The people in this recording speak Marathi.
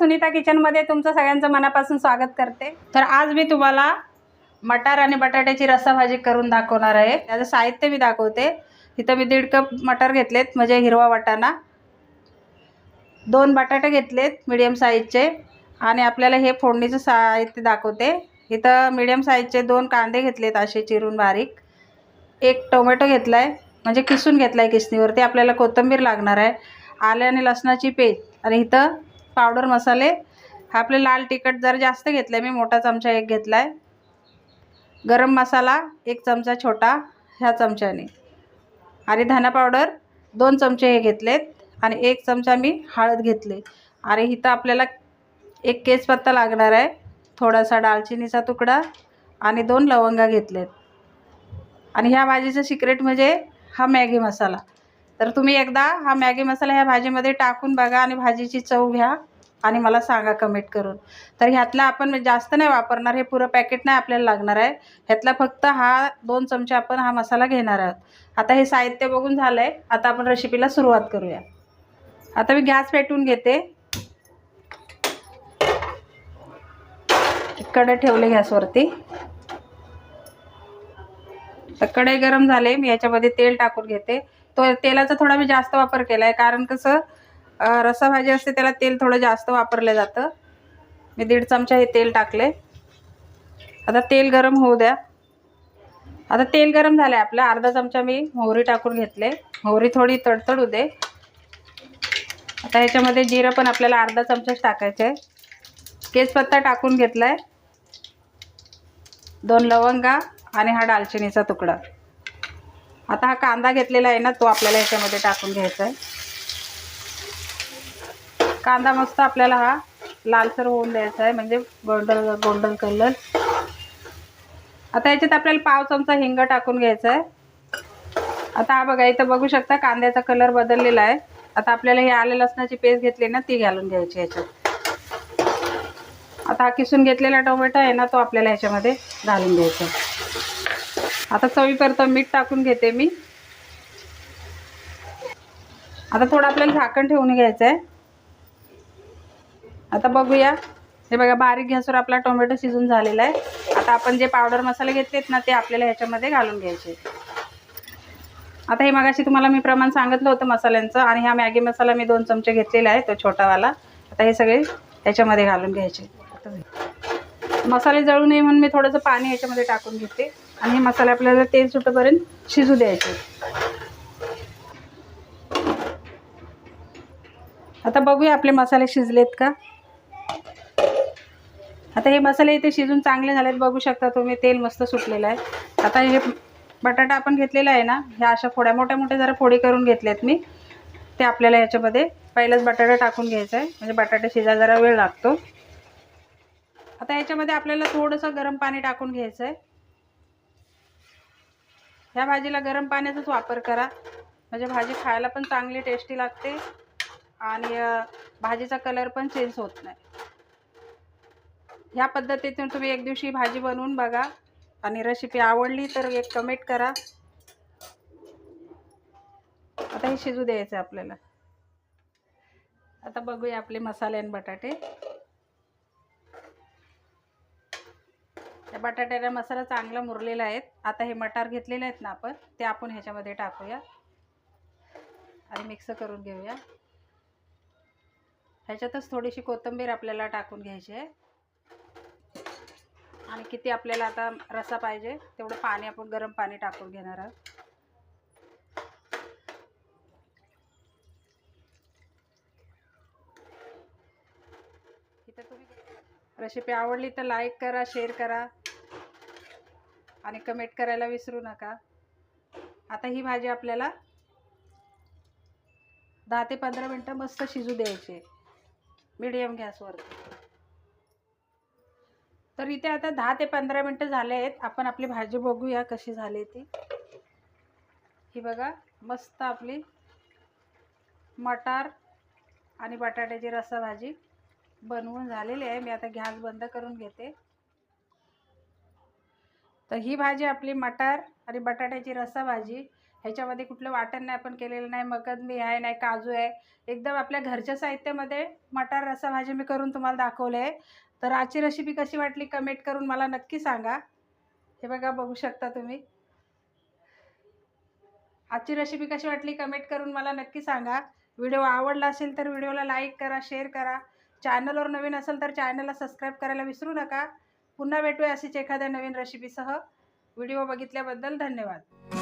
सुनीता किचनमध्ये तुमचं सगळ्यांचं मनापासून स्वागत करते. तर आज मी तुम्हाला मटार आणि बटाट्याची रस्साभाजी करून दाखवणार आहे. त्याचं साहित्य मी दाखवते. इथं मी दीड कप मटार घेतलेत म्हणजे हिरवा वाटाणा. दोन बटाटे घेतलेत मिडियम साईजचे आणि आपल्याला हे फोडणीचं साहित्य दाखवते. इथं मिडियम साईजचे दोन कांदे घेतलेत असे चिरून बारीक. एक टोमॅटो घेतला आहे म्हणजे किसून घेतला आहे किसणीवरती. आपल्याला कोथिंबीर लागणार आहे. आले आणि लसणाची पेस्ट. आणि इथं पावडर मसाले. हा आपले लाल तिखट जर जास्त घेतलं आहे मी मोठा चमचा एक घेतला आहे गरम मसाला एक चमचा छोटा ह्या चमच्याने. आणि धना पावडर दोन चमचे हे घेतलेत आणि एक चमचा मी हळद घेतले. आणि इथं आपल्याला एक केसपत्ता लागणार आहे थोडासा दालचिनीचा तुकडा आणि दोन लवंगा घेतलेत. आणि ह्या भाजीचं सिक्रेट म्हणजे हा मॅगी मसाला. तर तुम्ही एकदा हा मॅगी मसाला ह्या भाजीमध्ये टाकून बघा आणि भाजीची चव घ्या आणि मला सांगा कमेंट करून. तर ह्यातला आपण म्हणजे जास्त नाही वापरणार हे पुरं पॅकेट नाही आपल्याला लागणार आहे. ह्यातला फक्त हा दोन चमचे आपण हा मसाला घेणार आहोत. आता हे साहित्य बघून झालं आहे आता आपण रेसिपीला सुरुवात करूया. आता मी गॅस पेटवून घेते. कढई ठेवले गॅसवरती. तर कढई गरम झाले मी याच्यामध्ये तेल टाकून घेते. तो तेलाचा थोडा मी जास्त वापर केला आहे कारण कसं रसा भाजी असते त्याला तेल थोडं जास्त वापरलं जातं. मी दीड चमचा हे तेल टाकले आता तेल गरम होऊ द्या. आता तेल गरम झालं आहे आपलं. अर्धा चमचा मी मोहरी टाकून घेतले मोहरी थोडी तडतडू दे. आता ह्याच्यामध्ये जिरं पण आपल्याला अर्धा चमचाच टाकायचं आहे केसपत्ता टाकून घेतला आहे दोन लवंगा आणि हा दालचिनीचा तुकडा. आता हा कांदा घेतलेला आहे ना तो आपल्याला याच्यामध्ये टाकून घ्यायचा आहे. कांदा मस्त आपल्याला हा लालसर होऊन द्यायचा आहे म्हणजे गोल्डन गोल्डन कलर. आता याच्यात आपल्याला पाव चमचा हिंग टाकून घ्यायचा आहे. आता हा बघा इथं बघू शकता कांद्याचा कलर बदललेला आहे. आता आपल्याला हे आले लसणाची पेस्ट घेतली ना ती घालून घ्यायची ह्याच्यात आता हा किसून घेतलेला टोमॅटो आहे ना तो आपल्याला ह्याच्यामध्ये घालून घ्यायचा आहे. आता चवीपर्यंत मीठ टाकून घेते मी. आता थोडं आपल्याला झाकण ठेवून घ्यायचं आहे आता बघूया. हे बघा बारीक गॅसवर आपला टोमॅटो शिजून झालेला आहे. आता आपण जे पावडर मसाले घेतलेत ना ते आपल्याला ह्याच्यामध्ये घालून घ्यायचे. आता हे मगाशी तुम्हाला मी प्रमाण सांगितलं होतं मसाल्यांचं आणि हा मॅगी मसाला मी दोन चमचे घेतलेला आहे तो छोटावाला. आता हे सगळे ह्याच्यामध्ये घालून घ्यायचे. मसाले जळू नये म्हणून मी थोडंसं पाणी ह्याच्यामध्ये टाकून घेते. आणि हे मसाले आपल्याला तेल सुटेपर्यंत शिजू द्यायचे. आता बघूया आपले मसाले शिजलेत का? आता हे मसाले इथे शिजून चांगले झालेत बघू शकता तुम्ही तेल मस्त सुटलेलं आहे. आता हे बटाटा आपण घेतलेला आहे ना ह्या अशा फोड्या मोठ्या मोठ्या जरा फोडी करून घेतल्यात मी. ते आपल्याला ह्याच्यामध्ये पहिलाच बटाटा टाकून घ्यायचा आहे म्हणजे बटाटा शिजायला जरा वेळ लागतो. आता याच्यामध्ये आपल्याला थोडंसं गरम पाणी टाकून घ्यायचं आहे. ह्या भाजीला गरम पाण्याचाच वापर करा. म्हणजे भाजी खायला पण चांगली टेस्टी लागते आणि भाजीचा कलर पण चेंज होत नाही. ह्या पद्धतीतून तुम्ही एक दिवशी भाजी बनवून बघा आणि रेसिपी आवडली तर एक कमेंट करा. आता हे शिजू द्यायचं आहे आपल्याला. आता बघूया आपले मसाले आणि बटाटे. बटाट्याला मसाला चांगला मुरलेला आहेत. आता हे मटार घेतलेले आहेत ना आपण ते आपण ह्याच्यामध्ये टाकूया. आणि मिक्स करून घेऊया. ह्याच्यातच थोडीशी कोथिंबीर आपल्याला टाकून घ्यायची आहे. आणि किती आपल्याला आता रसा पाहिजे तेवढं पाणी आपण गरम पाणी टाकून घेणार आहोत. तुम्ही रेसिपी आवडली तर लाईक करा शेअर करा. आणि कमेंट करायला विसरू नका. आता ही भाजी आपल्याला दहा ते पंधरा मिनटं मस्त शिजू द्यायची मीडियम गॅसवरती तर इथे आता दहा ते पंधरा मिनटं झाले आहेत. आपण आपली भाजी बघूया कशी झाली ती. ही बघा मस्त आपली मटार आणि बटाट्याची रस्सा भाजी बनवून झालेली आहे. मी आता गॅस बंद करून घेते. तर ही भाजी आपली मटार आणि बटाट्याची रस्सा भाजी. ह्याच्यामध्ये कुठलं वाटण नाही आपण केलेलं नाही. मगदमी आहे नाही काजू आहे. एकदम आपल्या घरच्या साहित्यामध्ये मटार रस्सा भाजी मी करून तुम्हाला दाखवले आहे. तर आजची रेसिपी कशी वाटली कमेंट करून मला नक्की सांगा. हे बघा बघू शकता तुम्ही. आजची रेसिपी कशी वाटली कमेंट करून मला नक्की सांगा. व्हिडिओ आवडला असेल तर व्हिडिओला लाईक करा शेअर करा. चॅनलवर नवीन असेल तर चॅनलला सबस्क्राईब करायला विसरू नका. पुन्हा भेटूया अशीच एखाद्या नवीन रेसिपीसह व्हिडिओ बघितल्याबद्दल धन्यवाद.